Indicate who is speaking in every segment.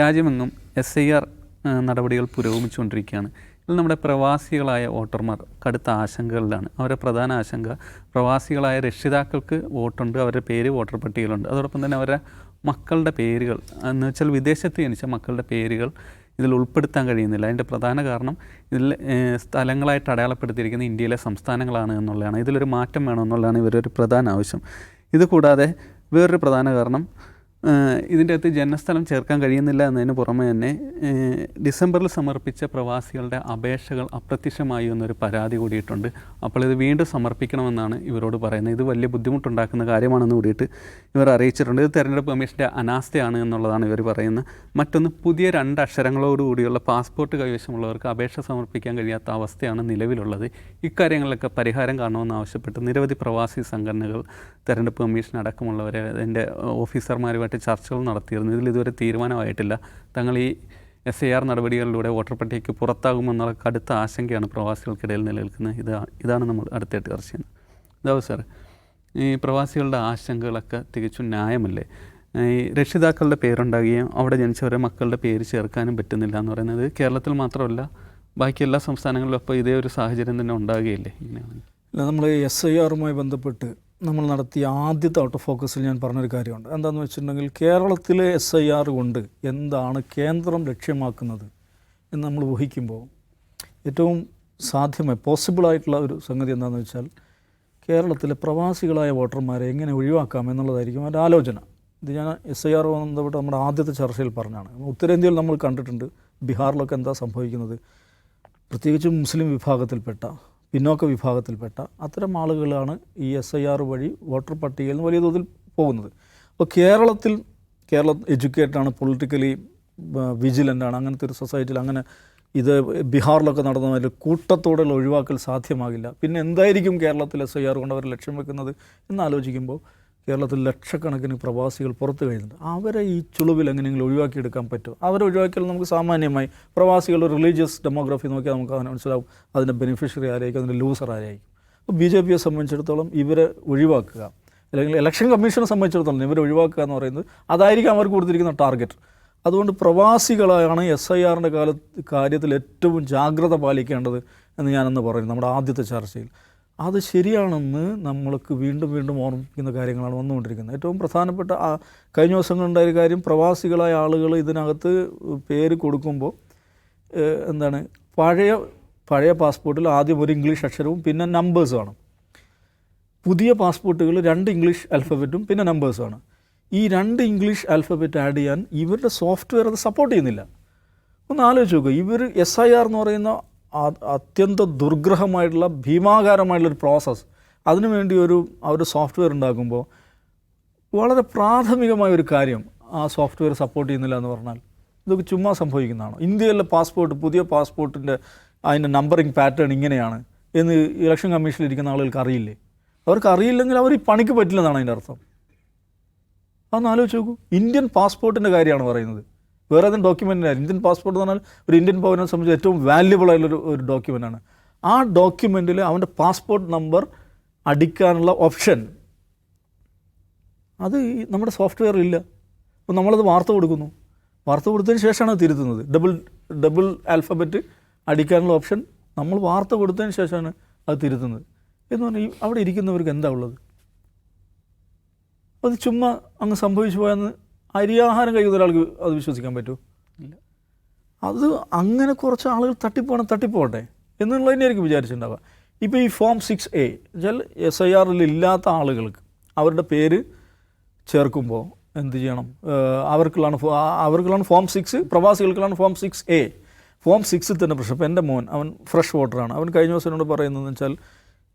Speaker 1: രാജ്യമെങ്ങും S I R നടപടികൾ പുരോഗമിച്ചുകൊണ്ടിരിക്കുകയാണ്. ഇതിൽ നമ്മുടെ പ്രവാസികളായ വോട്ടർമാർ കടുത്ത ആശങ്കകളിലാണ്. അവരുടെ പ്രധാന ആശങ്ക പ്രവാസികളായ രക്ഷിതാക്കൾക്ക് വോട്ടുണ്ട് അവരുടെ പേര് വോട്ടർ പട്ടികയിലുണ്ട്. അതോടൊപ്പം തന്നെ അവരുടെ മക്കളുടെ പേരുകൾ എന്ന് വെച്ചാൽ വിദേശത്ത് ജനിച്ച മക്കളുടെ പേരുകൾ ഇതിൽ ഉൾപ്പെടുത്താൻ കഴിയുന്നില്ല. അതിന്റെ പ്രധാന കാരണം ഇതിൽ സ്ഥലങ്ങളായിട്ട് അടയാളപ്പെടുത്തിയിരിക്കുന്ന ഇന്ത്യയിലെ സംസ്ഥാനങ്ങളാണ് എന്നുള്ളതാണ്. ഇതിലൊരു മാറ്റം വേണമെന്നുള്ളതാണ് ഇവരൊരു പ്രധാന ആവശ്യം. ഇതുകൂടാതെ വേറൊരു പ്രധാന കാരണം ഇതിന്റെ അകത്ത് ജനസ്ഥലം ചേർക്കാൻ കഴിയുന്നില്ല എന്നതിന് പുറമെ തന്നെ ഡിസംബറിൽ സമർപ്പിച്ച പ്രവാസികളുടെ അപേക്ഷകൾ അപ്രത്യക്ഷമായി എന്നൊരു പരാതി കൂടിയിട്ടുണ്ട്. അപ്പോൾ ഇത് വീണ്ടും സമർപ്പിക്കണമെന്നാണ് ഇവരോട് പറയുന്നത്. ഇത് വലിയ ബുദ്ധിമുട്ടുണ്ടാക്കുന്ന കാര്യമാണെന്ന് കൂടിയിട്ട് ഇവർ അറിയിച്ചിട്ടുണ്ട്. ഇത് തെരഞ്ഞെടുപ്പ് കമ്മീഷന്റെ അനാസ്ഥയാണ് എന്നുള്ളതാണ് ഇവർ പറയുന്നത്. മറ്റൊന്ന് പുതിയ രണ്ട് അക്ഷരങ്ങളോട് കൂടിയുള്ള പാസ്പോർട്ട് കൈവശമുള്ളവർക്ക് അപേക്ഷ സമർപ്പിക്കാൻ കഴിയാത്ത അവസ്ഥയാണ് നിലവിലുള്ളത്. ഇക്കാര്യങ്ങളിലൊക്കെ പരിഹാരം കാണണമെന്ന് ആവശ്യപ്പെട്ട് നിരവധി പ്രവാസി സംഘടനകൾ തെരഞ്ഞെടുപ്പ് കമ്മീഷൻ അടക്കമുള്ളവരെ അതിന്റെ ഓഫീസർമാരുമായിട്ട് ചർച്ചകൾ നടത്തിയിരുന്നു. ഇതിൽ ഇതുവരെ തീരുമാനമായിട്ടില്ല. തങ്ങൾ ഈ എസ് ഐ ആർ നടപടികളിലൂടെ വോട്ടർ പട്ടികയ്ക്ക് പുറത്താകുമെന്നുള്ള കടുത്ത ആശങ്കയാണ് പ്രവാസികൾക്കിടയിൽ നിലനിൽക്കുന്നത്. ഇത് ഇതാണ് നമ്മൾ അടുത്തായിട്ട് ചർച്ച ചെയ്യുന്നത്. ഇതാവും സാർ ഈ പ്രവാസികളുടെ ആശങ്കകളൊക്കെ തികച്ചും ന്യായമല്ലേ? ഈ രക്ഷിതാക്കളുടെ പേരുണ്ടാകുകയും അവിടെ ജനിച്ചവരെ മക്കളുടെ പേര് ചേർക്കാനും പറ്റുന്നില്ല എന്ന് പറയുന്നത് കേരളത്തിൽ മാത്രമല്ല ബാക്കി എല്ലാ സംസ്ഥാനങ്ങളിലും അപ്പോൾ ഇതേ ഒരു സാഹചര്യം തന്നെ ഉണ്ടാകുകയില്ലേ ഇങ്ങനെയാണെങ്കിൽ?
Speaker 2: നമ്മൾ എസ് ഐ ആറുമായി ബന്ധപ്പെട്ട് നമ്മൾ നടത്തിയ ആദ്യത്തെ ഔട്ട് ഓഫ് ഫോക്കസിൽ ഞാൻ പറഞ്ഞൊരു കാര്യമുണ്ട്. എന്താണെന്ന് വെച്ചിട്ടുണ്ടെങ്കിൽ കേരളത്തിലെ എസ് ഐ ആർ കൊണ്ട് എന്താണ് കേന്ദ്രം ലക്ഷ്യമാക്കുന്നത് എന്ന് നമ്മൾ ഊഹിക്കുമ്പോൾ ഏറ്റവും സാധ്യമായി പോസിബിളായിട്ടുള്ള ഒരു സംഗതി എന്താണെന്ന് വെച്ചാൽ കേരളത്തിലെ പ്രവാസികളായ വോട്ടർമാരെ എങ്ങനെ ഒഴിവാക്കാം എന്നുള്ളതായിരിക്കും അവരുടെ ആലോചന. ഇത് ഞാൻ എസ് ഐ ആർ ബന്ധപ്പെട്ട് നമ്മുടെ ആദ്യത്തെ ചർച്ചയിൽ പറഞ്ഞാണ്. ഉത്തരേന്ത്യയിൽ നമ്മൾ കണ്ടിട്ടുണ്ട് ബീഹാറിലൊക്കെ എന്താ സംഭവിക്കുന്നത്? പ്രത്യേകിച്ചും മുസ്ലിം വിഭാഗത്തിൽപ്പെട്ട പിന്നോക്ക വിഭാഗത്തിൽപ്പെട്ട അത്തരം ആളുകളാണ് ഈ എസ് ഐ ആർ വഴി വോട്ടർ പട്ടികയിൽ നിന്ന് വലിയ തോതിൽ പോകുന്നത്. അപ്പോൾ കേരളത്തിൽ കേരള എഡ്യൂക്കേറ്റഡാണ് പൊളിറ്റിക്കലി വിജിലന്റ് ആണ് അങ്ങനത്തെ ഒരു സൊസൈറ്റിയിൽ അങ്ങനെ ഇത് ബീഹാറിലൊക്കെ നടന്ന മാതിരി കൂട്ടത്തോടെയുള്ള ഒഴിവാക്കൽ സാധ്യമാകില്ല. പിന്നെ എന്തായിരിക്കും കേരളത്തിൽ എസ് ഐ ആർ കൊണ്ട് അവർ ലക്ഷ്യം വെക്കുന്നത് എന്ന് ആലോചിക്കുമ്പോൾ കേരളത്തിൽ ലക്ഷക്കണക്കിന് പ്രവാസികൾ പുറത്തു കഴിയുന്നുണ്ട് അവരെ ഈ ചുളിവിൽ എങ്ങനെയെങ്കിലും ഒഴിവാക്കിയെടുക്കാൻ പറ്റും അവരെ ഒഴിവാക്കിയാൽ നമുക്ക് സാമാന്യമായി പ്രവാസികളുടെ റിലീജിയസ് ഡെമോഗ്രഫി നോക്കിയാൽ നമുക്ക് അതിനെ മനസ്സിലാവും. അതിന്റെ ബെനിഫിഷ്യറി ആരായിരിക്കും? അതിന്റെ ലൂസർ ആരായിരിക്കും? അപ്പോൾ ബി ജെ പിയെ സംബന്ധിച്ചിടത്തോളം ഇവരെ ഒഴിവാക്കുക. അല്ലെങ്കിൽ ഇലക്ഷൻ കമ്മീഷനെ സംബന്ധിച്ചിടത്തോളം ഇവരെ ഒഴിവാക്കുക എന്ന് പറയുന്നത് അതായിരിക്കും അവർക്ക് കൊടുത്തിരിക്കുന്ന ടാർഗറ്റ് അതുകൊണ്ട് പ്രവാസികളാണ് എസ് ഐ ആറിന്റെ കാലത്ത് കാര്യത്തിൽ ഏറ്റവും ജാഗ്രത പാലിക്കേണ്ടത് എന്ന് ഞാനന്ന് പറയുന്നു നമ്മുടെ ആദ്യത്തെ ചർച്ചയിൽ. അത് ശരിയാണെന്ന് നമ്മൾക്ക് വീണ്ടും വീണ്ടും ഓർമ്മിപ്പിക്കുന്ന കാര്യങ്ങളാണ് വന്നുകൊണ്ടിരിക്കുന്നത്. ഏറ്റവും പ്രധാനപ്പെട്ട കഴിഞ്ഞ ദിവസങ്ങളുണ്ടായ ഒരു കാര്യം പ്രവാസികളായ ആളുകൾ ഇതിനകത്ത് പേര് കൊടുക്കുമ്പോൾ എന്താണ് പഴയ പഴയ പാസ്പോർട്ടിൽ ആദ്യം ഒരു ഇംഗ്ലീഷ് അക്ഷരവും പിന്നെ നമ്പേഴ്സുമാണ് പുതിയ പാസ്പോർട്ടുകൾ രണ്ട് ഇംഗ്ലീഷ് അൽഫബറ്റും പിന്നെ നമ്പേഴ്സുമാണ് ഈ രണ്ട് ഇംഗ്ലീഷ് അൽഫബറ്റ് ആഡ് ചെയ്യാൻ ഇവരുടെ സോഫ്റ്റ്വെയർ അത് സപ്പോർട്ട് ചെയ്യുന്നില്ല. ഒന്ന് ആലോചിച്ച് നോക്കുക ഇവർ എസ് ഐ ആർ എന്ന് പറയുന്ന അത്യന്ത ദുർഗ്രഹമായിട്ടുള്ള ഭീമാകാരമായിട്ടുള്ളൊരു പ്രോസസ്സ് അതിനുവേണ്ടി ഒരു അവർ സോഫ്റ്റ്വെയർ ഉണ്ടാക്കുമ്പോൾ വളരെ പ്രാഥമികമായ ഒരു കാര്യം ആ സോഫ്റ്റ്വെയർ സപ്പോർട്ട് ചെയ്യുന്നില്ല എന്ന് പറഞ്ഞാൽ ഇതൊക്കെ ചുമ്മാ സംഭവിക്കുന്നതാണ്? ഇന്ത്യയിലെ പാസ്പോർട്ട് പുതിയ പാസ്പോർട്ടിന്റെ അതിന്റെ നമ്പറിങ് പാറ്റേൺ ഇങ്ങനെയാണ് എന്ന് ഇലക്ഷൻ കമ്മീഷനിൽ ഇരിക്കുന്ന ആളുകൾക്ക് അറിയില്ലേ? അവർക്ക് അറിയില്ലെങ്കിൽ അവർ ഈ പണിക്ക് പറ്റില്ലെന്നാണ് അതിന്റെ അർത്ഥം. അതൊന്ന് ആലോചിച്ച് നോക്കൂ. ഇന്ത്യൻ പാസ്പോർട്ടിന്റെ കാര്യമാണ് പറയുന്നത്. വേറെ ഏതെങ്കിലും ഡോക്യുമെന്റ് ഇന്ത്യൻ പാസ്പോർട്ട് എന്ന് പറഞ്ഞാൽ ഒരു ഇന്ത്യൻ പൗരനെ സംബന്ധിച്ച് ഏറ്റവും വാല്യുബിൾ ആയിട്ടുള്ള ഒരു ഡോക്യുമെന്റാണ് ആ ഡോക്യുമെന്റിൽ അവന്റെ പാസ്പോർട്ട് നമ്പർ അടിക്കാനുള്ള ഓപ്ഷൻ അത് നമ്മുടെ സോഫ്റ്റ്വെയർ ഇല്ല. അപ്പോൾ നമ്മളത് വാർത്ത കൊടുക്കുന്നു. വാർത്ത കൊടുത്തതിന് ശേഷമാണ് തിരുത്തുന്നത്. ഡബിൾ ഡബിൾ ആൽഫബറ്റ് അടിക്കാനുള്ള ഓപ്ഷൻ നമ്മൾ വാർത്ത കൊടുത്തതിന് ശേഷമാണ് അത് തിരുത്തുന്നത്. എന്ന് പറഞ്ഞാൽ അവിടെ ഇരിക്കുന്നവർക്ക് എന്താ ഉള്ളത്? അത് ചുമ്മാ അങ്ങ് സംഭവിച്ചു പോയെന്ന് അരിയാഹാരം കഴിക്കുന്ന ഒരാൾക്ക് അത് വിശ്വസിക്കാൻ പറ്റുമോ
Speaker 1: ഇല്ല.
Speaker 2: അത് അങ്ങനെ കുറച്ച് ആളുകൾ തട്ടിപ്പോണം തട്ടിപ്പോട്ടെ എന്നുള്ളതിനായിരിക്കും വിചാരിച്ചിട്ടുണ്ടാവുക. ഇപ്പോൾ ഈ ഫോം സിക്സ് എ വെച്ചാൽ എസ് ഐ ആറിൽ ഇല്ലാത്ത ആളുകൾക്ക് അവരുടെ പേര് ചേർക്കുമ്പോൾ എന്ത് ചെയ്യണം? അവർക്കുള്ളാണ് അവർക്കുള്ളാണ് ഫോം സിക്സ് പ്രവാസികൾക്കുള്ളാണ് ഫോം സിക്സ് എ ഫോം സിക്സിൽ തന്നെ പ്രശ്നം. എന്റെ മോൻ അവൻ ഫ്രഷ് വോട്ടറാണ് അവൻ കഴിഞ്ഞ ദിവസം എന്നോട് പറയുന്നതെന്ന് വെച്ചാൽ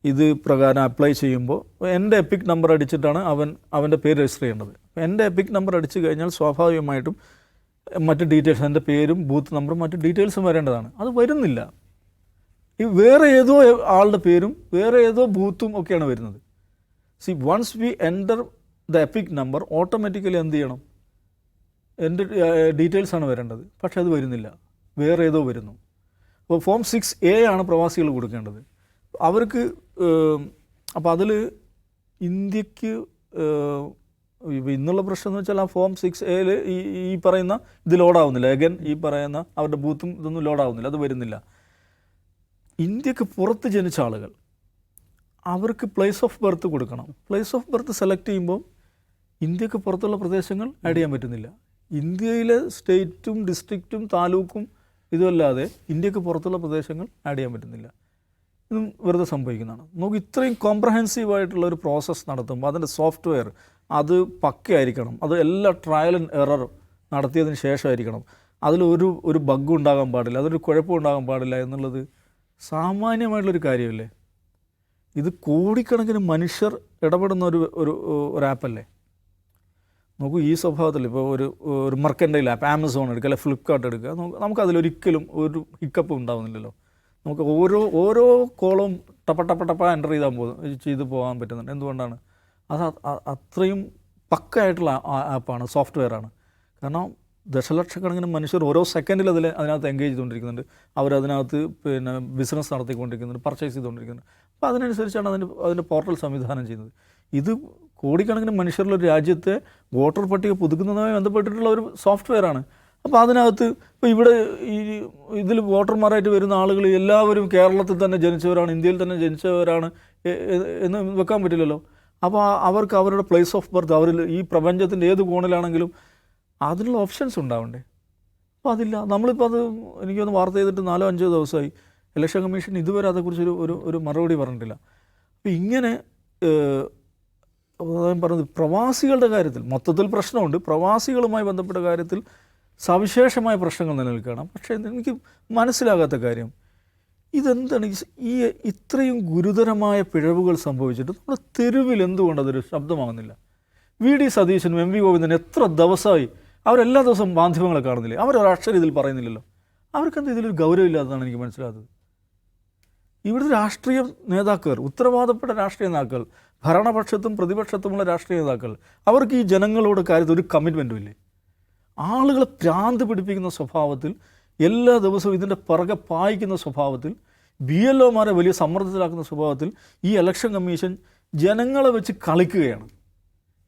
Speaker 2: ഇത് പ്രകാരം അപ്ലൈ ചെയ്യുമ്പോൾ എന്റെ എപ്പിക് നമ്പർ അടിച്ചിട്ടാണ് അവൻ അവന്റെ പേര് രജിസ്റ്റർ ചെയ്യേണ്ടത്. എന്റെ എപ്പിക് നമ്പർ അടിച്ചു കഴിഞ്ഞാൽ സ്വാഭാവികമായിട്ടും മറ്റ് ഡീറ്റെയിൽസ് എന്റെ പേരും ബൂത്ത് നമ്പറും മറ്റ് ഡീറ്റെയിൽസും വരേണ്ടതാണ്. അത് വരുന്നില്ല. ഈ വേറെ ഏതോ ആളുടെ പേരും വേറെ ഏതോ ബൂത്തും ഒക്കെയാണ് വരുന്നത്. See once we enter the epic number automatically എന്ത് ചെയ്യണം? എന്റെ ഡീറ്റെയിൽസാണ് വരേണ്ടത്. പക്ഷേ അത് വരുന്നില്ല. വേറെ ഏതോ വരുന്നു. അപ്പോൾ ഫോം സിക്സ് എ ആണ് പ്രവാസികൾ കൊടുക്കേണ്ടത്. അവർക്ക് അപ്പോൾ അതിൽ ഇന്ത്യയ്ക്ക് ഇന്നുള്ള പ്രശ്നം എന്ന് വെച്ചാൽ ആ ഫോം സിക്സ് എയിൽ ഈ ഈ പറയുന്ന ഇത് ലോഡാവുന്നില്ല. അഗൻ ഈ പറയുന്ന അവരുടെ ബൂത്തും ഇതൊന്നും ലോഡാവുന്നില്ല. അത് വരുന്നില്ല. ഇന്ത്യയ്ക്ക് പുറത്ത് ജനിച്ച ആളുകൾ അവർക്ക് പ്ലേസ് ഓഫ് ബർത്ത് കൊടുക്കണം. പ്ലേസ് ഓഫ് ബർത്ത് സെലക്ട് ചെയ്യുമ്പോൾ ഇന്ത്യയ്ക്ക് പുറത്തുള്ള പ്രദേശങ്ങൾ ആഡ് ചെയ്യാൻ പറ്റുന്നില്ല. ഇന്ത്യയിലെ സ്റ്റേറ്റും ഡിസ്ട്രിക്റ്റും താലൂക്കും ഇതുമല്ലാതെ ഇന്ത്യയ്ക്ക് പുറത്തുള്ള പ്രദേശങ്ങൾ ആഡ് ചെയ്യാൻ പറ്റുന്നില്ല. ഇതും വെറുതെ സംഭവിക്കുന്നതാണ്. നമുക്ക് ഇത്രയും കോംപ്രഹെൻസീവ് ആയിട്ടുള്ള ഒരു പ്രോസസ്സ് നടത്തുമ്പോൾ അതിന്റെ സോഫ്റ്റ്വെയർ അത് പക്കയായിരിക്കണം അത് എല്ലാ ട്രയൽ ആൻഡ് എറർ നടത്തിയതിന് ശേഷമായിരിക്കണം അതിലൊരു ഒരു ബഗ് ഉണ്ടാകാൻ പാടില്ല. അതൊരു കുഴപ്പം ഉണ്ടാകാൻ പാടില്ല എന്നുള്ളത് സാമാന്യമായിട്ടുള്ളൊരു കാര്യമല്ലേ? ഇത് കോടിക്കണക്കിന് മനുഷ്യർ ഇടപെടുന്ന ഒരു ഒരു ഒരു ആപ്പല്ലേ നോക്കൂ ഈ സ്വഭാവത്തിൽ ഇപ്പോൾ ഒരു ഒരു മർക്കന്റൈൽ ആപ്പ് ആമസോൺ എടുക്കുക അല്ലെങ്കിൽ ഫ്ലിപ്കാർട്ട് എടുക്കുക നമുക്ക് അതിലൊരിക്കലും ഒരു ഹിക്കപ്പ് ഉണ്ടാവുന്നില്ലല്ലോ. നമുക്ക് ഓരോ ഓരോ കോളവും ടപ്പ ടപ്പ ടപ്പ എന്റർ ചെയ്താൽ പോകും ചെയ്ത് പോകാൻ പറ്റുന്നുണ്ട്. എന്തുകൊണ്ടാണ്? അത് അത്രയും പക്കയായിട്ടുള്ള ആപ്പാണ് സോഫ്റ്റ്വെയറാണ്. കാരണം ദശലക്ഷക്കണക്കിന് മനുഷ്യർ ഓരോ സെക്കൻഡിൽ അതിൽ അതിനകത്ത് എൻഗേജ് ചെയ്തുകൊണ്ടിരിക്കുന്നുണ്ട്. അവരതിനകത്ത് പിന്നെ ബിസിനസ് നടത്തിക്കൊണ്ടിരിക്കുന്നുണ്ട് പർച്ചേസ് ചെയ്തുകൊണ്ടിരിക്കുന്നുണ്ട്. അപ്പോൾ അതിനനുസരിച്ചാണ് അതിന്റെ അതിന്റെ പോർട്ടൽ സംവിധാനം ചെയ്യുന്നത്. ഇത് കോടിക്കണക്കിന് മനുഷ്യരുള്ള രാജ്യത്തെ വോട്ടർ പട്ടിക പുതുക്കുന്നതുമായി ബന്ധപ്പെട്ടിട്ടുള്ള ഒരു സോഫ്റ്റ്വെയറാണ് അപ്പോൾ അതിനകത്ത് ഇപ്പോൾ ഇവിടെ ഈ ഇതിൽ വോട്ടർമാരായിട്ട് വരുന്ന ആളുകൾ എല്ലാവരും കേരളത്തിൽ തന്നെ ജനിച്ചവരാണ് ഇന്ത്യയിൽ തന്നെ ജനിച്ചവരാണ് എന്ന് വെക്കാൻ പറ്റില്ലല്ലോ. അപ്പോൾ അവർക്ക് അവരുടെ പ്ലേസ് ഓഫ് ബർത്ത് അവരിൽ ഈ പ്രപഞ്ചത്തിന്റെ ഏത് കോണിലാണെങ്കിലും അതിനുള്ള ഓപ്ഷൻസ് ഉണ്ടാവണ്ടേ? അപ്പോൾ അതില്ല നമ്മളിപ്പോൾ അത് എനിക്കൊന്ന് വാർത്ത ചെയ്തിട്ട് നാലോ അഞ്ചോ ദിവസമായി. ഇലക്ഷൻ കമ്മീഷൻ ഇതുവരെ അതേക്കുറിച്ചൊരു ഒരു ഒരു മറുപടി പറഞ്ഞിട്ടില്ല. അപ്പോൾ ഇങ്ങനെ പറഞ്ഞത് പ്രവാസികളുടെ കാര്യത്തിൽ മൊത്തത്തിൽ പ്രശ്നമുണ്ട്. പ്രവാസികളുമായി ബന്ധപ്പെട്ട കാര്യത്തിൽ സവിശേഷമായ പ്രശ്നങ്ങൾ നിലനിൽക്കുകയാണ്. പക്ഷേ എനിക്ക് മനസ്സിലാകാത്ത കാര്യം ഇതെന്താണ് ഈ- ഈ ഇത്രയും ഗുരുതരമായ പിഴവുകൾ സംഭവിച്ചിട്ട് നമ്മുടെ തെരുവിൽ എന്തുകൊണ്ട് അതൊരു ശബ്ദമാകുന്നില്ല? വി. ഡി. സതീശനും എം. വി. ഗോവിന്ദനും എത്ര ദിവസമായി അവരെല്ലാ ദിവസവും മാധ്യമങ്ങളെ കാണുന്നില്ലേ? അവരൊരക്ഷരം ഇതിൽ പറയുന്നില്ലല്ലോ. അവർക്കെന്താ ഇതിലൊരു ഗൗരവമില്ലാത്തതാണ് എനിക്ക് മനസ്സിലാകുന്നത് ഇവിടുത്തെ രാഷ്ട്രീയ നേതാക്കൾ ഉത്തരവാദപ്പെട്ട രാഷ്ട്രീയ നേതാക്കൾ ഭരണപക്ഷത്തും പ്രതിപക്ഷത്തുമുള്ള രാഷ്ട്രീയ നേതാക്കൾ അവർക്ക് ഈ ജനങ്ങളോട് കാര്യത്തിൽ ഒരു കമ്മിറ്റ്മെന്റും ഇല്ലേ? ആളുകളെ ഭ്രാന്ത് പിടിപ്പിക്കുന്ന സ്വഭാവത്തിൽ എല്ലാ ദിവസവും ഇതിന്റെ പിറകെ പായിക്കുന്ന സ്വഭാവത്തിൽ ബി എൽ ഒമാരെ വലിയ സമ്മർദ്ദത്തിലാക്കുന്ന സ്വഭാവത്തിൽ ഈ ഇലക്ഷൻ കമ്മീഷൻ ജനങ്ങളെ വെച്ച് കളിക്കുകയാണ്.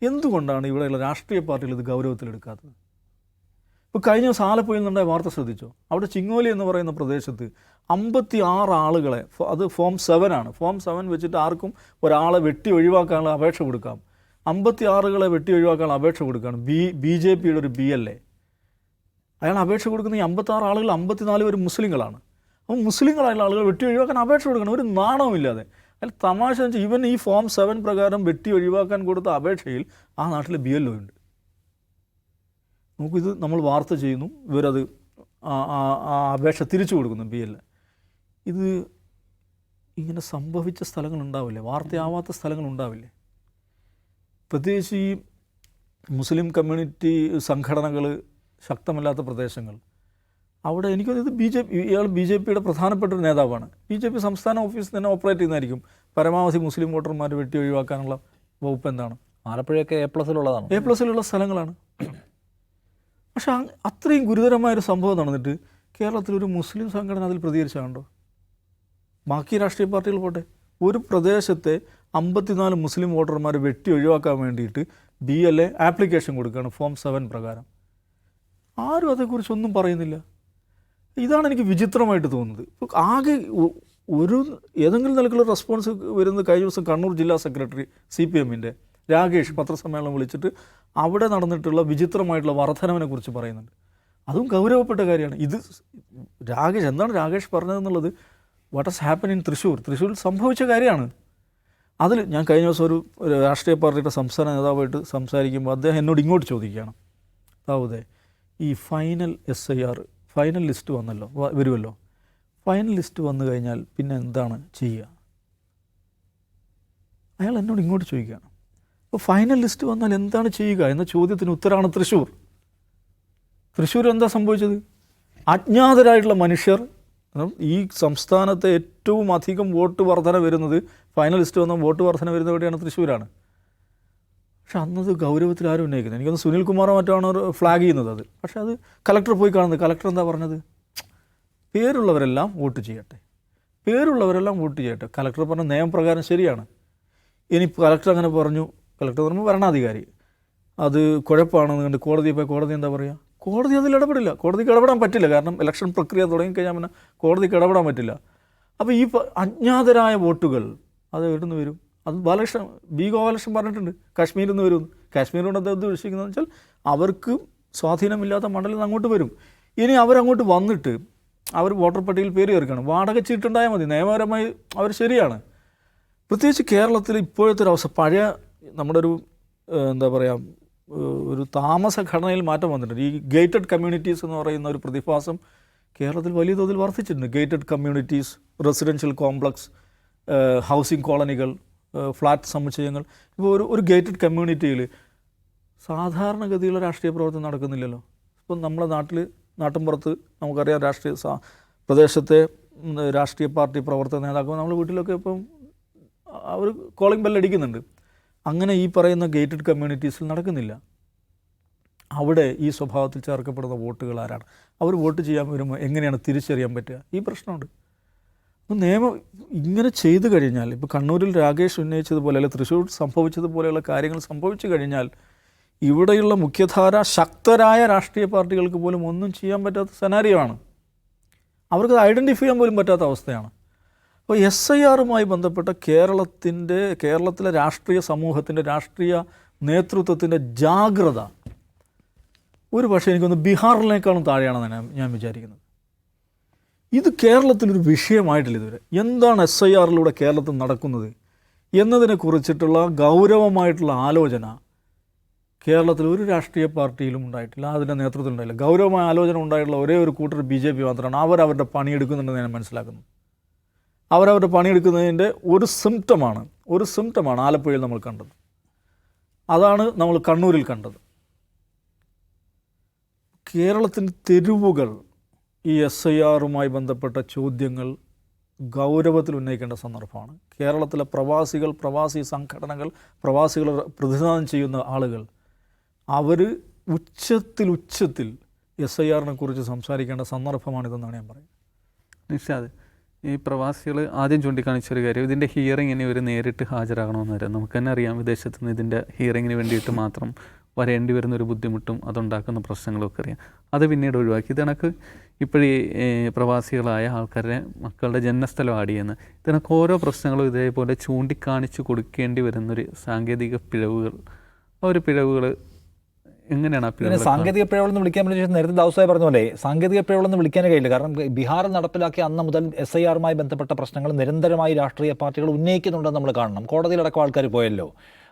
Speaker 2: എന്തുകൊണ്ടാണ് ഇവിടെയുള്ള രാഷ്ട്രീയ പാർട്ടികൾ ഇത് ഗൗരവത്തിലെടുക്കാത്തത്? ഇപ്പോൾ കഴിഞ്ഞ ദിവസം ആലപ്പുഴയിൽ നിന്നുണ്ടായ വാർത്ത ശ്രദ്ധിച്ചോ? അവിടെ ചിങ്ങോലി എന്ന് പറയുന്ന പ്രദേശത്ത് അമ്പത്തി ആറ് ആളുകളെ അത് ഫോം സെവൻ ആണ്. ഫോം സെവൻ വെച്ചിട്ട് ആർക്കും ഒരാളെ വെട്ടി ഒഴിവാക്കാനുള്ള അപേക്ഷ കൊടുക്കാം. അമ്പത്തി ആറുകളെ വെട്ടി ഒഴിവാക്കാനുള്ള അപേക്ഷ കൊടുക്കുകയാണ്. ബി ബി ജെ പിയുടെ ഒരു ബി എൽ എ. അയാൾ അപേക്ഷ കൊടുക്കുന്ന ഈ അമ്പത്താറ് ആളുകൾ അമ്പത്തിനാല് പേര് മുസ്ലിങ്ങളാണ്. അപ്പോൾ മുസ്ലിങ്ങളായുള്ള ആളുകൾ വെട്ടി ഒഴിവാക്കാൻ അപേക്ഷ കൊടുക്കണം. ഒരു നാണവുമില്ലാതെ. അതിൽ തമാശ എന്ന് വെച്ചാൽ ഇവൻ ഈ ഫോം സെവൻ പ്രകാരം വെട്ടി ഒഴിവാക്കാൻ കൊടുത്ത അപേക്ഷയിൽ ആ നാട്ടിൽ ബി എൽ ഒ ഉണ്ട്. നമുക്കിത് നമ്മൾ വാർത്ത ചെയ്യുന്നു. ഇവരത് ആ അപേക്ഷ തിരിച്ചു കൊടുക്കുന്നു ബി എൽ ഇത് ഇങ്ങനെ സംഭവിച്ച സ്ഥലങ്ങളുണ്ടാവില്ലേ വാർത്തയാവാത്ത സ്ഥലങ്ങളുണ്ടാവില്ലേ പ്രത്യേകിച്ച് ഈ മുസ്ലിം കമ്മ്യൂണിറ്റി സംഘടനകൾ ശക്തമല്ലാത്ത പ്രദേശങ്ങൾ. അവിടെ എനിക്ക് ഇത് ബി ജെ പി ഇയാൾ ബി ജെ പിയുടെ പ്രധാനപ്പെട്ട ഒരു നേതാവാണ്. ബി ജെ പി സംസ്ഥാന ഓഫീസ് തന്നെ ഓപ്പറേറ്റ് ചെയ്യുന്നതായിരിക്കും. പരമാവധി മുസ്ലിം വോട്ടർമാർ വെട്ടി ഒഴിവാക്കാനുള്ള വകുപ്പ് എന്താണ്?
Speaker 3: ആലപ്പുഴയൊക്കെ എ പ്ലസിലുള്ളതാണ്
Speaker 2: എ പ്ലസിലുള്ള സ്ഥലങ്ങളാണ്. പക്ഷെ അത്രയും ഗുരുതരമായൊരു സംഭവം നടന്നിട്ട് കേരളത്തിൽ ഒരു മുസ്ലിം സംഘടന അതിൽ പ്രതികരിച്ചാണ്ടോ ബാക്കി രാഷ്ട്രീയ പാർട്ടികൾ പോട്ടെ. ഒരു പ്രദേശത്തെ അമ്പത്തിനാല് മുസ്ലിം വോട്ടർമാർ വെട്ടി ഒഴിവാക്കാൻ വേണ്ടിയിട്ട് ബി എൽ എ ആപ്ലിക്കേഷൻ കൊടുക്കുകയാണ് ഫോം സെവൻ പ്രകാരം. ആരും അതേക്കുറിച്ചൊന്നും പറയുന്നില്ല. ഇതാണ് എനിക്ക് വിചിത്രമായിട്ട് തോന്നുന്നത്. ആകെ ഒരു ഏതെങ്കിലും നിലക്കുള്ള റെസ്പോൺസ് വരുന്നത് കഴിഞ്ഞ ദിവസം കണ്ണൂർ ജില്ലാ സെക്രട്ടറി സി പി എമ്മിന്റെ രാകേഷ് പത്രസമ്മേളനം വിളിച്ചിട്ട് അവിടെ നടന്നിട്ടുള്ള വിചിത്രമായിട്ടുള്ള വർധനവിനെ കുറിച്ച് പറയുന്നുണ്ട്. അതും ഗൗരവപ്പെട്ട കാര്യമാണ്. ഇത് രാകേഷ് എന്താണ് Rakesh പറഞ്ഞതെന്നുള്ളത്? What has happen in Thrissur തൃശ്ശൂരിൽ സംഭവിച്ച കാര്യമാണ്. അതിൽ ഞാൻ കഴിഞ്ഞ ദിവസം ഒരു രാഷ്ട്രീയ പാർട്ടിയുടെ സംസ്ഥാന നേതാവായിട്ട് സംസാരിക്കുമ്പോൾ അദ്ദേഹം എന്നോട് ഇങ്ങോട്ട് ചോദിക്കുകയാണ്. താവൂതേ ഈ final S I R final list വന്നല്ലോ വരുമല്ലോ ഫൈനൽ ലിസ്റ്റ് വന്നു കഴിഞ്ഞാൽ പിന്നെ എന്താണ് ചെയ്യുക? അയാൾ എന്നോട് ഇങ്ങോട്ട് ചോദിക്കുകയാണ്. അപ്പോൾ ഫൈനൽ ലിസ്റ്റ് വന്നാൽ എന്താണ് ചെയ്യുക എന്ന ചോദ്യത്തിന് ഉത്തരമാണ് തൃശ്ശൂർ തൃശ്ശൂർ എന്താ സംഭവിച്ചത്? അജ്ഞാതരായിട്ടുള്ള മനുഷ്യർ ഈ സംസ്ഥാനത്തെ ഏറ്റവും അധികം വോട്ട് വർധന വരുന്നത് ഫൈനലിസ്റ്റ് വന്ന വോട്ട് വർധന വരുന്നത് എവിടെയാണ്? തൃശ്ശൂരാണ്. പക്ഷെ അന്നത് ഗൗരവത്തിൽ ആരും ഉന്നയിക്കുന്നത് എനിക്കൊന്ന് സുനിൽ കുമാറോ മറ്റാണ് ഫ്ലാഗ് ചെയ്യുന്നത് അത്. പക്ഷേ അത് കലക്ടർ പോയി കാണുന്നത്. കലക്ടർ എന്താ പറഞ്ഞത്? പേരുള്ളവരെല്ലാം വോട്ട് ചെയ്യട്ടെ. പേരുള്ളവരെല്ലാം വോട്ട് ചെയ്യട്ടെ. കലക്ടർ പറഞ്ഞ നിയമപ്രകാരം ശരിയാണ്. ഇനി കലക്ടർ അങ്ങനെ പറഞ്ഞു. കലക്ടർ പറഞ്ഞു ഭരണാധികാരി. അത് കുഴപ്പമാണെന്ന് കണ്ട് കോടതി പോയി കോടതി എന്താ പറയുക? കോടതി അതിൽ ഇടപെടില്ല. കോടതിക്ക് ഇടപെടാൻ പറ്റില്ല. കാരണം ഇലക്ഷൻ പ്രക്രിയ തുടങ്ങിക്കഴിഞ്ഞാൽ പിന്നെ കോടതിക്ക് ഇടപെടാൻ പറ്റില്ല. അപ്പോൾ ഈ അജ്ഞാതരായ വോട്ടുകൾ അത് എവിടുന്ന് വരും? അത് ബാലകൃഷ്ണൻ ബി ഗോപാലകൃഷ്ണൻ പറഞ്ഞിട്ടുണ്ട്. കാശ്മീരിൽ നിന്ന് വരും കാശ്മീരിനോട് അദ്ദേഹം വിശ്വസിക്കുന്നതെന്ന് വെച്ചാൽ അവർക്ക് സ്വാധീനമില്ലാത്ത മണ്ഡലം അങ്ങോട്ട് വരും. ഇനി അവരങ്ങോട്ട് വന്നിട്ട് അവർ വോട്ടർ പട്ടികയിൽ പേര് ചേർക്കണം. വാടക ചീട്ടുണ്ടായാൽ മതി. നിയമപരമായി അവർ ശരിയാണ്. പ്രത്യേകിച്ച് കേരളത്തിൽ ഇപ്പോഴത്തെ ഒരു അവസ്ഥ പഴയ നമ്മുടെ ഒരു എന്താ പറയുക ഒരു താമസ ഘടനയിൽ മാറ്റം വന്നിട്ടുണ്ട്. ഈ ഗേറ്റഡ് കമ്മ്യൂണിറ്റീസ് എന്ന് പറയുന്ന ഒരു പ്രതിഭാസം കേരളത്തിൽ വലിയ തോതിൽ വർദ്ധിച്ചിട്ടുണ്ട്. Gated communities residential complex housing കോളനികൾ ഫ്ലാറ്റ് സമുച്ചയങ്ങൾ. ഇപ്പോൾ ഒരു ഒരു ഗേറ്റഡ് കമ്മ്യൂണിറ്റിയിൽ സാധാരണഗതിയിലുള്ള രാഷ്ട്രീയ പ്രവർത്തനം നടക്കുന്നില്ലല്ലോ. ഇപ്പം നമ്മുടെ നാട്ടിൽ നാട്ടിൻപുറത്ത് നമുക്കറിയാം രാഷ്ട്രീയ പ്രദേശത്തെ രാഷ്ട്രീയ പാർട്ടി പ്രവർത്തക നേതാക്കൾ നമ്മുടെ വീട്ടിലൊക്കെ ഇപ്പം അവർ കോളിംഗ് ബെൽ അടിക്കുന്നുണ്ട്. അങ്ങനെ ഈ പറയുന്ന ഗേറ്റഡ് കമ്മ്യൂണിറ്റീസിൽ നടക്കുന്നില്ല. അവിടെ ഈ സ്വഭാവത്തിൽ ചേർക്കപ്പെടുന്ന വോട്ടുകൾ ആരാണ്? അവർ വോട്ട് ചെയ്യാൻ വരുമ്പോൾ എങ്ങനെയാണ് തിരിച്ചറിയാൻ പറ്റുക? ഈ പ്രശ്നമുണ്ട്. അപ്പോൾ നിയമം ഇങ്ങനെ ചെയ്തു കഴിഞ്ഞാൽ ഇപ്പോൾ കണ്ണൂരിൽ രാകേഷ് ഉന്നയിച്ചതുപോലെ അല്ലെങ്കിൽ തൃശ്ശൂർ സംഭവിച്ചതുപോലെയുള്ള കാര്യങ്ങൾ സംഭവിച്ചു കഴിഞ്ഞാൽ ഇവിടെയുള്ള മുഖ്യധാര ശക്തരായ രാഷ്ട്രീയ പാർട്ടികൾക്ക് പോലും ഒന്നും ചെയ്യാൻ പറ്റാത്ത സെനാരിയാണ് അവർക്ക് ഐഡന്റിഫൈ ചെയ്യാൻ പോലും പറ്റാത്ത അവസ്ഥയാണ്. അപ്പോൾ എസ് ഐ ആറുമായി ബന്ധപ്പെട്ട കേരളത്തിന്റെ കേരളത്തിലെ രാഷ്ട്രീയ സമൂഹത്തിന്റെ രാഷ്ട്രീയ നേതൃത്വത്തിന്റെ ജാഗ്രത ഒരു പക്ഷേ എനിക്കൊന്ന് ബീഹാറിനേക്കാളും താഴെയാണെന്ന് ഞാൻ ഞാൻ വിചാരിക്കുന്നത്. ഇത് കേരളത്തിലൊരു വിഷയമായിട്ടില്ല ഇതുവരെ. എന്താണ് എസ് ഐ ആറിലൂടെ കേരളത്തിൽ നടക്കുന്നത് എന്നതിനെ കുറിച്ചിട്ടുള്ള ഗൗരവമായിട്ടുള്ള ആലോചന കേരളത്തിൽ ഒരു രാഷ്ട്രീയ പാർട്ടിയിലും ഉണ്ടായിട്ടില്ല അതിന്റെ നേതൃത്വത്തിൽ ഉണ്ടായില്ല ഗൗരവമായ ആലോചന ഉണ്ടായിട്ടുള്ള ഒരേ ഒരു കൂട്ടർ ബി ജെ പി മാത്രമാണ് അവരവരുടെ പണിയെടുക്കുന്നുണ്ടെന്ന് ഞാൻ മനസ്സിലാക്കുന്നു. അവരവരുടെ പണിയെടുക്കുന്നതിന്റെ ഒരു സിംറ്റമാണ് ഒരു സിംറ്റമാണ് ആലപ്പുഴയിൽ നമ്മൾ കണ്ടത്. അതാണ് നമ്മൾ കണ്ണൂരിൽ കണ്ടത്. കേരളത്തിന്റെ തെരുവുകൾ ഈ എസ് ഐ ആറുമായി ബന്ധപ്പെട്ട ചോദ്യങ്ങൾ ഗൗരവത്തിൽ ഉന്നയിക്കേണ്ട സന്ദർഭമാണ്. കേരളത്തിലെ പ്രവാസികൾ പ്രവാസി സംഘടനകൾ പ്രവാസികൾ പ്രതിനിധാനം ചെയ്യുന്ന ആളുകൾ അവർ ഉച്ചത്തിൽ ഉച്ചത്തിൽ എസ് ഐ ആറിനെ കുറിച്ച് സംസാരിക്കേണ്ട സന്ദർഭമാണിതെന്നാണ് ഞാൻ പറയുന്നത്.
Speaker 1: നിഷാദ് ഈ പ്രവാസികൾ ആദ്യം ചൂണ്ടിക്കാണിച്ചൊരു കാര്യം ഇതിന്റെ ഹിയറിങ്ങിന് ഇവർ നേരിട്ട് ഹാജരാകണമെന്നായിരുന്നു നമുക്ക് തന്നെ അറിയാം വിദേശത്ത് നിന്ന് ഇതിന്റെ ഹിയറിങ്ങിന് വേണ്ടിയിട്ട് മാത്രം വരേണ്ടി വരുന്ന ഒരു ബുദ്ധിമുട്ടും അതുണ്ടാക്കുന്ന പ്രശ്നങ്ങളൊക്കെ അറിയാം. അത് പിന്നീട് ഒഴിവാക്കി. ഇത് കണക്ക് ഇപ്പോഴീ പ്രവാസികളായ ആൾക്കാരുടെ മക്കളുടെ ജന്മസ്ഥലം ആഡ് ചെയ്യുന്ന ഇതിനൊക്കെ ഓരോ പ്രശ്നങ്ങളും ഇതേപോലെ ചൂണ്ടിക്കാണിച്ച് കൊടുക്കേണ്ടി വരുന്നൊരു സാങ്കേതിക പിഴവുകൾ ആ ഒരു പിഴവുകൾ എങ്ങനെയാണ്
Speaker 3: സാങ്കേതിക പിഴവെന്ന് വിളിക്കാൻ വേണ്ടി നേരത്തെ ദാസായി പറഞ്ഞ പോലെ സാങ്കേതിക പിഴവെന്ന് വിളിക്കാനേ കഴിയില്ല. കാരണം ബീഹാറിൽ നടപ്പിലാക്കിയ അന്ന് മുതൽ എസ് ഐ ആറുമായി ബന്ധപ്പെട്ട പ്രശ്നങ്ങൾ നിരന്തരമായി രാഷ്ട്രീയ പാർട്ടികൾ ഉന്നയിക്കുന്നുണ്ടെന്ന് നമ്മൾ കാണണം. കോടതിയിലടക്കം ആൾക്കാർ പോയല്ലോ.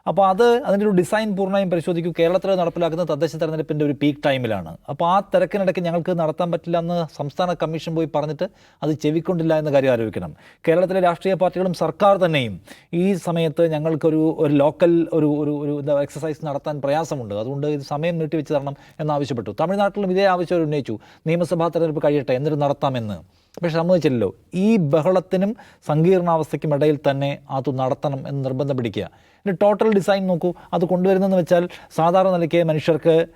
Speaker 3: അപ്പോൾ അത് അതിന്റെ ഒരു ഡിസൈൻ പൂർണമായും പരിശോധിക്കും. കേരളത്തിൽ നടപ്പിലാക്കുന്ന തദ്ദേശ തെരഞ്ഞെടുപ്പിന്റെ ഒരു പീക്ക് ടൈമിലാണ് അപ്പോൾ ആ തിരക്കിനിടയ്ക്ക് ഞങ്ങൾക്ക് നടത്താൻ പറ്റില്ല എന്ന് സംസ്ഥാന കമ്മീഷൻ പോയി പറഞ്ഞിട്ട് അത് ചെവിക്കൊണ്ടില്ല എന്ന കാര്യം ആലോചിക്കണം കേരളത്തിലെ രാഷ്ട്രീയ പാർട്ടികളും സർക്കാർ തന്നെയും ഈ സമയത്ത് ഞങ്ങൾക്കൊരു ഒരു ലോക്കൽ ഒരു ഒരു ഒരു എന്താ എക്സസൈസ് നടത്താൻ പ്രയാസമുണ്ട്. അതുകൊണ്ട് ഇത് സമയം നീട്ടിവെച്ച് തരണം എന്നാവശ്യപ്പെട്ടു. തമിഴ്നാട്ടിലും ഇതേ ആവശ്യം ഉന്നയിച്ചു. നിയമസഭാ തെരഞ്ഞെടുപ്പ് കഴിയട്ടെ എന്നിട്ട് നടത്താമെന്ന്. പക്ഷെ സമ്മതിച്ചില്ലല്ലോ. ഈ ബഹളത്തിനും സങ്കീർണാവസ്ഥയ്ക്കും ഇടയിൽ തന്നെ അത് നടത്തണം എന്ന് നിർബന്ധം പിടിക്കുക. ഇനി ടോട്ടൽ ഡിസൈൻ നോക്കൂ. അത് കൊണ്ടുവരുന്നതെന്ന് വെച്ചാൽ സാധാരണ നിലയ്ക്ക് മനുഷ്യർക്ക്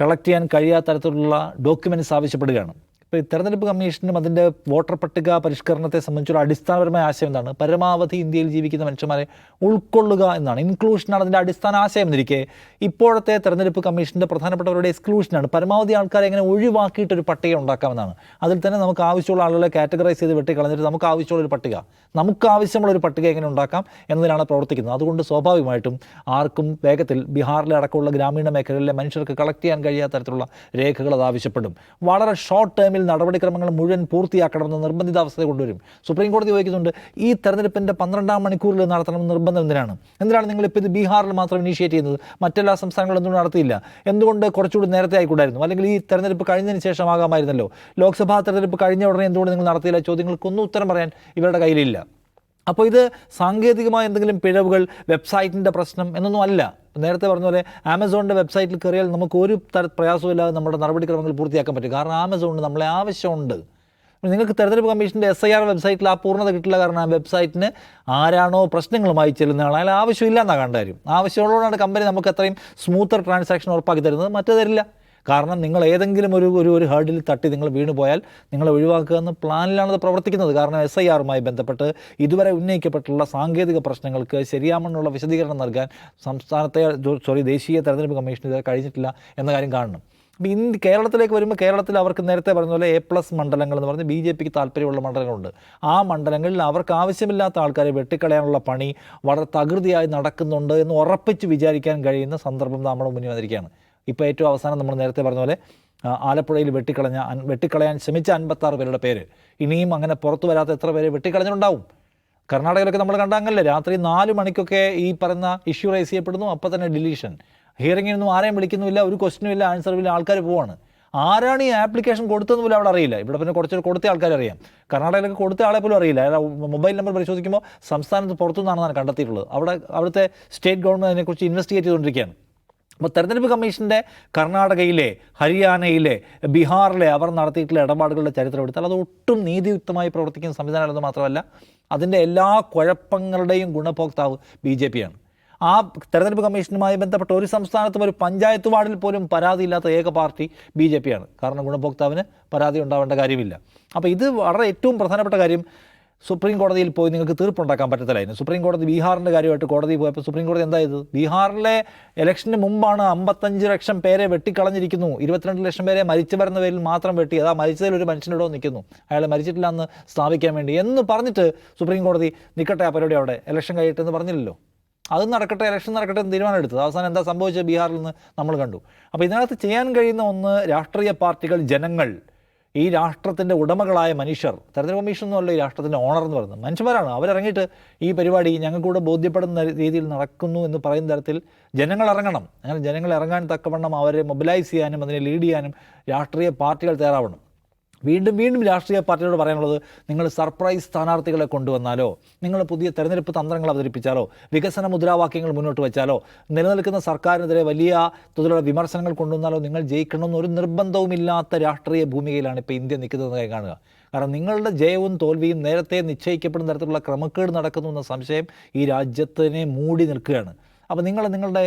Speaker 3: കളക്ട് ചെയ്യാൻ കഴിയാത്ത തരത്തിലുള്ള ഡോക്യുമെന്റ്സ് ആവശ്യപ്പെടുകയാണ്. ഇപ്പോൾ ഈ തെരഞ്ഞെടുപ്പ് കമ്മീഷനും അതിന്റെ വോട്ടർ പട്ടിക പരിഷ്കരണത്തെ സംബന്ധിച്ചുള്ള അടിസ്ഥാനപരമായ ആശയം എന്താണ്? പരമാവധി ഇന്ത്യയിൽ ജീവിക്കുന്ന മനുഷ്യന്മാരെ ഉൾക്കൊള്ളുക എന്നാണ്. ഇൻക്ലൂഷനാണ് അതിന്റെ അടിസ്ഥാന ആശയം എന്നിരിക്കെ. ഇപ്പോഴത്തെ തെരഞ്ഞെടുപ്പ് കമ്മീഷന്റെ പ്രധാനപ്പെട്ടവരുടെ എക്സ്ക്ലൂഷനാണ് പരമാവധി ആൾക്കാരെ എങ്ങനെ ഒഴിവാക്കിയിട്ട് ഒരു പട്ടിക ഉണ്ടാക്കാമെന്നാണ്. അതിൽ തന്നെ നമുക്ക് ആവശ്യമുള്ള ആളുകളെ കാറ്റഗറൈസ് ചെയ്ത് വെട്ടിക്കളഞ്ഞിട്ട് നമുക്ക് ആവശ്യമുള്ള ഒരു പട്ടിക നമുക്ക് ആവശ്യമുള്ള ഒരു പട്ടിക എങ്ങനെ ഉണ്ടാക്കാം എന്നതിലാണ് പ്രവർത്തിക്കുന്നത്. അതുകൊണ്ട് സ്വാഭാവികമായിട്ടും ആർക്കും വേഗത്തിൽ ബീഹാറിലെ അടക്കമുള്ള ഗ്രാമീണ മേഖലകളിലെ മനുഷ്യർക്ക് കളക്ട് ചെയ്യാൻ കഴിയാത്ത തരത്തിലുള്ള രേഖകൾ അത് ആവശ്യപ്പെടും. വളരെ ഷോർട്ട് ടേമിൽ നടപടിക്രമങ്ങൾ മുഴുവൻ പൂർത്തിയാക്കണമെന്ന് നിർബന്ധിതാവസ്ഥ കൊണ്ടുവരും. സുപ്രീം കോടതി ചോദിക്കുന്നുണ്ട് ഈ തെരഞ്ഞെടുപ്പിന്റെ പന്ത്രണ്ടാം മണിക്കൂറിൽ നടത്തണമെന്ന് നിർബന്ധം എന്തിനാണ്? എന്തിനാണ് നിങ്ങൾ ഇപ്പോൾ ഇത് ബീഹാറിൽ മാത്രം ഇനീഷ്യേറ്റ് ചെയ്യുന്നത്? മറ്റെല്ലാ സംസ്ഥാനങ്ങളും ഒന്നും നടത്തിയില്ല. എന്തുകൊണ്ട് കുറച്ചുകൂടി നേരത്തെ ആയിക്കൂടായിരുന്നു? അല്ലെങ്കിൽ ഈ തെരഞ്ഞെടുപ്പ് കഴിഞ്ഞതിന് ശേഷമാകാമായിരുന്നല്ലോ? ലോക്സഭാ തെരഞ്ഞെടുപ്പ് കഴിഞ്ഞ ഉടനെ എന്തുകൊണ്ട് നിങ്ങൾ നടത്തിയില്ല? ചോദ്യങ്ങൾക്കൊന്നും ഉത്തരം പറയാൻ ഇവരുടെ കയ്യിലില്ല. അപ്പോൾ ഇത് സാങ്കേതികമായ എന്തെങ്കിലും പിഴവുകൾ വെബ്സൈറ്റിന്റെ പ്രശ്നം എന്നൊന്നും അല്ല. നേരത്തെ പറഞ്ഞ പോലെ ആമസോണിന്റെ വെബ്സൈറ്റിൽ കയറിയാൽ നമുക്ക് ഒരു തര പ്രയാസമില്ലാതെ നമ്മുടെ നടപടിക്രമങ്ങൾ പൂർത്തിയാക്കാൻ പറ്റും. കാരണം ആമസോണിന് നമ്മളെ ആവശ്യമുണ്ട്. നിങ്ങൾക്ക് തെരഞ്ഞെടുപ്പ് കമ്മീഷന്റെ എസ് ഐ ആർ വെബ്സൈറ്റിൽ ആ പൂർണത കിട്ടില്ല കാരണം ആ വെബ്സൈറ്റിന് ആരാണോ പ്രശ്നങ്ങളുമായി ചെല്ലുന്ന ആൾ ആവശ്യമില്ല എന്നാണ് കണ്ട ആവശ്യമുള്ളതുകൊണ്ടാണ് കമ്പനി നമുക്ക് അത്രയും സ്മൂത്തർ ട്രാൻസാക്ഷൻ ഉറപ്പാക്കി തരുന്നത്. മറ്റേ തരില്ല. കാരണം നിങ്ങൾ ഏതെങ്കിലും ഒരു ഒരു ഒരു ഹേർഡിൽ തട്ടി നിങ്ങൾ വീണു പോയാൽ നിങ്ങളെ ഒഴിവാക്കുക എന്ന പ്ലാനിലാണ് ഇത് പ്രവർത്തിക്കുന്നത്. കാരണം എസ് ഐ ആറുമായി ബന്ധപ്പെട്ട് ഇതുവരെ ഉന്നയിക്കപ്പെട്ടുള്ള സാങ്കേതിക പ്രശ്നങ്ങൾക്ക് ശരിയാമെന്നുള്ള വിശദീകരണം നൽകാൻ സംസ്ഥാനത്തെ സോറി ദേശീയ തെരഞ്ഞെടുപ്പ് കമ്മീഷൻ ഇതുവരെ കഴിഞ്ഞിട്ടില്ല എന്ന കാര്യം കാണണം. അപ്പോൾ ഇന്ത്യ കേരളത്തിലേക്ക് വരുമ്പോൾ കേരളത്തിൽ അവർക്ക് നേരത്തെ പറഞ്ഞ പോലെ എ പ്ലസ് മണ്ഡലങ്ങൾ എന്ന് പറഞ്ഞ് ബി ജെ പിക്ക് താല്പര്യമുള്ള മണ്ഡലങ്ങളുണ്ട്. ആ മണ്ഡലങ്ങളിൽ അവർക്ക് ആവശ്യമില്ലാത്ത ആൾക്കാരെ വെട്ടിക്കളയാനുള്ള പണി വളരെ തകൃതിയായി നടക്കുന്നുണ്ട് എന്ന് ഉറപ്പിച്ച് വിചാരിക്കാൻ കഴിയുന്ന സന്ദർഭം നമ്മുടെ മുന്നിൽ വന്നിരിക്കുകയാണ്. ഇപ്പോൾ ഏറ്റവും അവസാനം നമ്മൾ നേരത്തെ പറഞ്ഞ പോലെ ആലപ്പുഴയിൽ വെട്ടിക്കളഞ്ഞ വെട്ടിക്കളയാൻ ശ്രമിച്ച അൻപത്താറ് പേരുടെ പേര്. ഇനിയും അങ്ങനെ പുറത്തു വരാത്ത എത്ര പേര് വെട്ടിക്കളഞ്ഞിട്ടുണ്ടാവും? കർണാടകയിലൊക്കെ നമ്മൾ കണ്ടാങ്ങല്ലേ രാത്രി നാല് മണിക്കൊക്കെ ഈ പറയുന്ന ഇഷ്യൂ റൈസ് ചെയ്യപ്പെടുന്നു അപ്പോൾ തന്നെ ഡിലീഷൻ ഹിയറിങ്ങിനൊന്നും ആരെയും വിളിക്കുന്നുമില്ല ഒരു ക്വസ്റ്റിനും ഇല്ല ആൻസറും ഇല്ല ആൾക്കാർ പോവാണ്. ആരാണ് ഈ ആപ്ലിക്കേഷൻ കൊടുത്തതെന്ന് പോലും അവിടെ അറിയില്ല. ഇവിടെ പിന്നെ കുറച്ച് കൊടുത്ത ആൾക്കാർ അറിയാം. കർണാടകയിലൊക്കെ കൊടുത്ത ആളെ പോലും അറിയില്ല. മൊബൈൽ നമ്പർ പരിശോധിക്കുമ്പോൾ സംസ്ഥാനത്ത് പുറത്തുനിന്നാണെന്നാണ് കണ്ടെത്തിയിട്ടുള്ളത്. അവിടെ അവിടുത്തെ സ്റ്റേറ്റ് ഗവൺമെന്റ് അതിനെക്കുറിച്ച് ഇൻവെസ്റ്റിഗേറ്റ് ചെയ്തുകൊണ്ടിരിക്കുകയാണ്. അപ്പോൾ തെരഞ്ഞെടുപ്പ് കമ്മീഷന്റെ കർണാടകയിലെ ഹരിയാനയിലെ ബീഹാറിലെ അവർ നടത്തിയിട്ടുള്ള ഇടപാടുകളുടെ ചരിത്രം എടുത്താൽ അത് ഒട്ടും നീതിയുക്തമായി പ്രവർത്തിക്കുന്ന സംവിധാനമല്ലെന്ന് മാത്രമല്ല അതിന്റെ എല്ലാ കുഴപ്പങ്ങളുടെയും ഗുണഭോക്താവ് ബി ജെ പിയാണ്. ആ തെരഞ്ഞെടുപ്പ് കമ്മീഷനുമായി ബന്ധപ്പെട്ട ഒരു സംസ്ഥാനത്തും ഒരു പഞ്ചായത്ത് വാർഡിൽ പോലും പരാതിയില്ലാത്ത ഏക പാർട്ടി ബി ജെ പിയാണ്. കാരണം ഗുണഭോക്താവിന് പരാതി ഉണ്ടാവേണ്ട കാര്യമില്ല. അപ്പോൾ ഇത് വളരെ ഏറ്റവും പ്രധാനപ്പെട്ട കാര്യം. സുപ്രീം കോടതിയിൽ പോയി നിങ്ങൾക്ക് തീർപ്പുണ്ടാക്കാൻ പറ്റത്തില്ലായിരുന്നു സുപ്രീം കോടതി ബീഹാറിന്റെ കാര്യമായിട്ട് കോടതി പോയപ്പോൾ സുപ്രീം കോടതി എന്താ ചെയ്തത് ബീഹാറിലെ ഇലക്ഷന് മുമ്പാണ് അമ്പത്തഞ്ച് ലക്ഷം പേരെ വെട്ടിക്കളഞ്ഞിരിക്കുന്നു. ഇരുപത്തിരണ്ട് ലക്ഷം പേരെ മരിച്ചു വരുന്ന പേരിൽ മാത്രം വെട്ടി. അതാ മരിച്ചതിൽ ഒരു മനുഷ്യനിടോ നിൽക്കുന്നു. അയാൾ മരിച്ചിട്ടില്ല എന്ന് സ്ഥാപിക്കാൻ വേണ്ടി. എന്ന് പറഞ്ഞിട്ട് സുപ്രീം കോടതി നിൽക്കട്ടെ ആ പരിപാടി അവിടെ? ഇലക്ഷൻ കഴിയട്ടെന്ന് പറഞ്ഞില്ലല്ലോ. അത് നടക്കട്ടെ ഇലക്ഷൻ നടക്കട്ടെ എന്ന് തീരുമാനം എടുത്തത് അവസാനം എന്താ സംഭവിച്ചത്? ബീഹാറിൽ നിന്ന് നമ്മൾ കണ്ടു. അപ്പോൾ ഇതിനകത്ത് ചെയ്യാൻ കഴിയുന്ന ഒന്ന് രാഷ്ട്രീയ പാർട്ടികൾ ജനങ്ങൾ. ഈ രാഷ്ട്രത്തിന്റെ ഉടമകളായ മനുഷ്യർ തെരഞ്ഞെടുപ്പ് കമ്മീഷൻ എന്നല്ല ഈ രാഷ്ട്രത്തിന്റെ ഓണർ എന്ന് പറയുന്നത് മനുഷ്യന്മാരാണ്. അവരിറങ്ങിയിട്ട് ഈ പരിപാടി ഞങ്ങൾക്കൂടെ ബോധ്യപ്പെടുന്ന രീതിയിൽ നടക്കുന്നു എന്ന് പറയുന്ന തരത്തിൽ ജനങ്ങൾ ഇറങ്ങണം. അങ്ങനെ ജനങ്ങൾ ഇറങ്ങാൻ തക്കവണ്ണം അവരെ മൊബിലൈസ് ചെയ്യാനും അതിനെ ലീഡ് ചെയ്യാനും രാഷ്ട്രീയ പാർട്ടികൾ തയ്യാറാവണം. വീണ്ടും വീണ്ടും രാഷ്ട്രീയ പാർട്ടികളോട് പറയാനുള്ളത് നിങ്ങൾ സർപ്രൈസ് സ്ഥാനാർത്ഥികളെ കൊണ്ടുവന്നാലോ? നിങ്ങൾ പുതിയ തെരഞ്ഞെടുപ്പ് തന്ത്രങ്ങൾ അവതരിപ്പിച്ചാലോ? വികസന മുദ്രാവാക്യങ്ങൾ മുന്നോട്ട് വെച്ചാലോ? നിലനിൽക്കുന്ന സർക്കാരിനെതിരെ വലിയ തോതിലുള്ള വിമർശനങ്ങൾ കൊണ്ടുവന്നാലോ നിങ്ങൾ ജയിക്കണമെന്ന് ഒരു നിർബന്ധവുമില്ലാത്ത രാഷ്ട്രീയ ഭൂമികയിലാണ് ഇപ്പോൾ ഇന്ത്യ നിൽക്കുന്നത് കാണുക. കാരണം നിങ്ങളുടെ ജയവും തോൽവിയും നേരത്തെ നിശ്ചയിക്കപ്പെടുന്ന തരത്തിലുള്ള ക്രമക്കേട് നടക്കുന്നു എന്ന സംശയം ഈ രാജ്യത്തിനെ മൂടി നിൽക്കുകയാണ്. അപ്പോൾ നിങ്ങൾ നിങ്ങളുടെ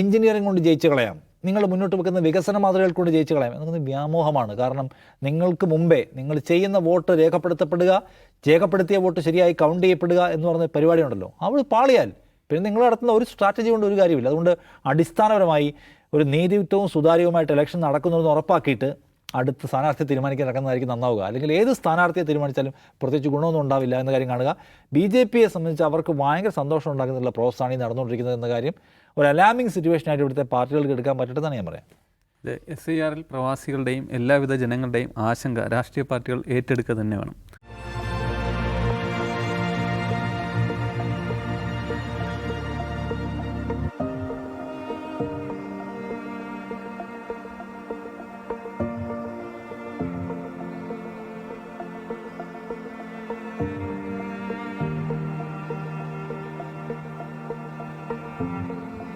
Speaker 3: എഞ്ചിനീയറിംഗ് കൊണ്ട് ജയിച്ചു കളയാം. നിങ്ങൾ മുന്നോട്ട് വെക്കുന്ന വികസന മാതൃകകൾ കൊണ്ട് ജയിച്ചു കളയാം. എന്നൊക്കെ വ്യാമോഹമാണ്. കാരണം നിങ്ങൾക്ക് മുമ്പേ നിങ്ങൾ ചെയ്യുന്ന വോട്ട് രേഖപ്പെടുത്തപ്പെടുക രേഖപ്പെടുത്തിയ വോട്ട് ശരിയായി കൗണ്ട് ചെയ്യപ്പെടുക എന്ന് പറയുന്ന പരിപാടി ഉണ്ടല്ലോ. അവിടെ പാളിയാൽ. പിന്നെ നിങ്ങൾ നടത്തുന്ന ഒരു സ്ട്രാറ്റജി കൊണ്ട് ഒരു കാര്യമില്ല. അതുകൊണ്ട് അടിസ്ഥാനപരമായി ഒരു നീതിയുക്തവും സുതാര്യവുമായിട്ട് ഇലക്ഷൻ നടക്കുന്നതെന്ന് ഉറപ്പാക്കിയിട്ട് അടുത്ത സ്ഥാനാർത്ഥിയെ തീരുമാനിക്കാൻ ഇറക്കുന്നതായിരിക്കും നന്നാവുക. അല്ലെങ്കിൽ ഏത് സ്ഥാനാർത്ഥിയെ തീരുമാനിച്ചാലും പ്രത്യേകിച്ച് ഗുണമൊന്നും ഉണ്ടാവില്ല എന്ന കാര്യം കാണുക. ബി ജെ പിയെ സംബന്ധിച്ച് അവർക്ക് ഭയങ്കര സന്തോഷം ഉണ്ടാക്കുന്നുള്ള ഈ നടന്നുകൊണ്ടിരിക്കുന്നത് എന്ന കാര്യം ഒരു അലാമിംഗ് സിറ്റുവേഷനായിട്ട് ഇവിടുത്തെ പാർട്ടികൾക്ക് എടുക്കാൻ പറ്റട്ടെന്നാണ് ഞാൻ പറയാം.
Speaker 1: ഇത് എസ് ഐ ആറിൽ പ്രവാസികളുടെയും എല്ലാവിധ ജനങ്ങളുടെയും ആശങ്ക രാഷ്ട്രീയ പാർട്ടികൾ ഏറ്റെടുക്കുക തന്നെ വേണം.